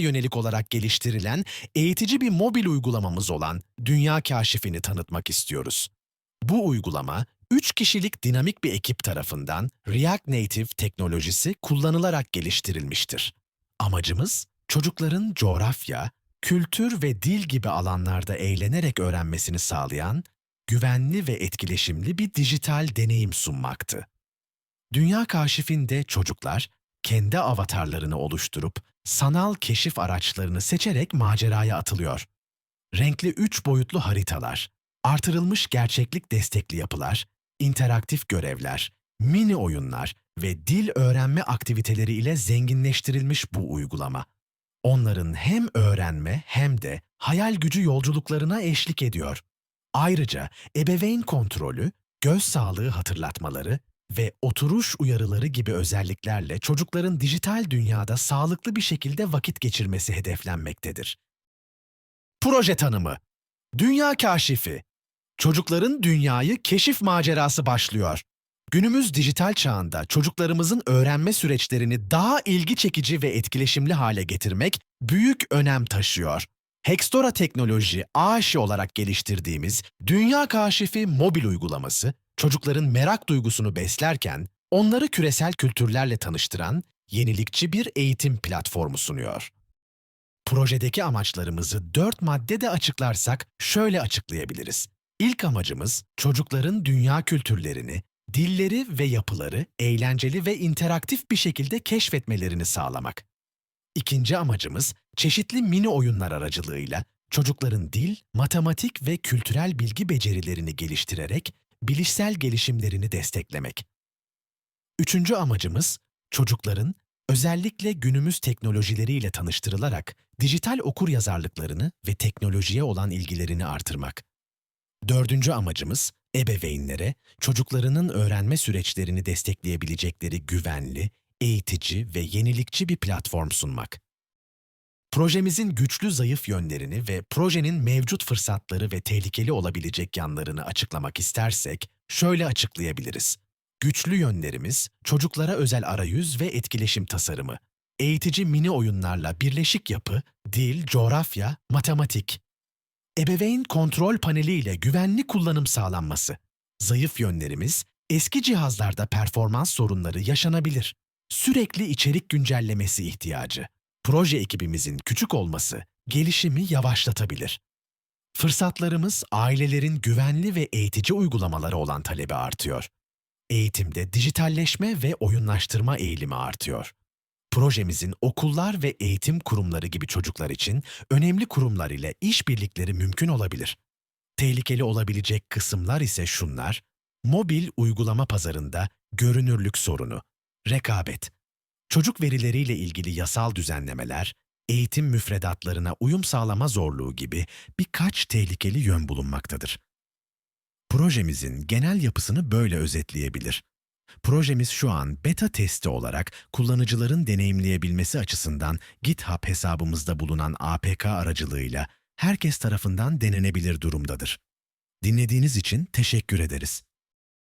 yönelik olarak geliştirilen eğitici bir mobil uygulamamız olan Dünya Kaşifini tanıtmak istiyoruz. Bu uygulama, 3 kişilik dinamik bir ekip tarafından React Native teknolojisi kullanılarak geliştirilmiştir. Amacımız, çocukların coğrafya, kültür ve dil gibi alanlarda eğlenerek öğrenmesini sağlayan, güvenli ve etkileşimli bir dijital deneyim sunmaktı. Dünya Kaşifinde çocuklar, kendi avatarlarını oluşturup sanal keşif araçlarını seçerek maceraya atılıyor. Renkli üç boyutlu haritalar, artırılmış gerçeklik destekli yapılar, interaktif görevler, mini oyunlar ve dil öğrenme aktiviteleri ile zenginleştirilmiş bu uygulama. Onların hem öğrenme hem de hayal gücü yolculuklarına eşlik ediyor. Ayrıca ebeveyn kontrolü, göz sağlığı hatırlatmaları ve oturuş uyarıları gibi özelliklerle çocukların dijital dünyada sağlıklı bir şekilde vakit geçirmesi hedeflenmektedir. Proje tanımı Dünya Kaşifi Çocukların dünyayı keşif macerası başlıyor. Günümüz dijital çağında çocuklarımızın öğrenme süreçlerini daha ilgi çekici ve etkileşimli hale getirmek büyük önem taşıyor. Hextora Teknoloji AŞ olarak geliştirdiğimiz Dünya Kaşifi mobil uygulaması, çocukların merak duygusunu beslerken onları küresel kültürlerle tanıştıran yenilikçi bir eğitim platformu sunuyor. Projedeki amaçlarımızı dört maddede açıklarsak şöyle açıklayabiliriz. İlk amacımız çocukların dünya kültürlerini, dilleri ve yapıları eğlenceli ve interaktif bir şekilde keşfetmelerini sağlamak. İkinci amacımız çeşitli mini oyunlar aracılığıyla çocukların dil, matematik ve kültürel bilgi becerilerini geliştirerek bilişsel gelişimlerini desteklemek. Üçüncü amacımız çocukların özellikle günümüz teknolojileriyle tanıştırılarak dijital okur yazarlıklarını ve teknolojiye olan ilgilerini artırmak. Dördüncü amacımız, ebeveynlere çocuklarının öğrenme süreçlerini destekleyebilecekleri güvenli, eğitici ve yenilikçi bir platform sunmak. Projemizin güçlü zayıf yönlerini ve projenin mevcut fırsatları ve tehlikeli olabilecek yanlarını açıklamak istersek şöyle açıklayabiliriz. Güçlü yönlerimiz çocuklara özel arayüz ve etkileşim tasarımı, eğitici mini oyunlarla birleşik yapı, dil, coğrafya, matematik, Ebeveyn kontrol paneli ile güvenli kullanım sağlanması. Zayıf yönlerimiz, eski cihazlarda performans sorunları yaşanabilir. Sürekli içerik güncellemesi ihtiyacı. Proje ekibimizin küçük olması, gelişimi yavaşlatabilir. Fırsatlarımız, ailelerin güvenli ve eğitici uygulamaları olan talebi artıyor. Eğitimde dijitalleşme ve oyunlaştırma eğilimi artıyor. Projemizin okullar ve eğitim kurumları gibi çocuklar için önemli kurumlar ile işbirlikleri mümkün olabilir. Tehlikeli olabilecek kısımlar ise şunlar, mobil uygulama pazarında görünürlük sorunu, rekabet, çocuk verileriyle ilgili yasal düzenlemeler, eğitim müfredatlarına uyum sağlama zorluğu gibi birkaç tehlikeli yön bulunmaktadır. Projemizin genel yapısını böyle özetleyebilir. Projemiz şu an beta testi olarak kullanıcıların deneyimleyebilmesi açısından GitHub hesabımızda bulunan APK aracılığıyla herkes tarafından denenebilir durumdadır. Dinlediğiniz için teşekkür ederiz.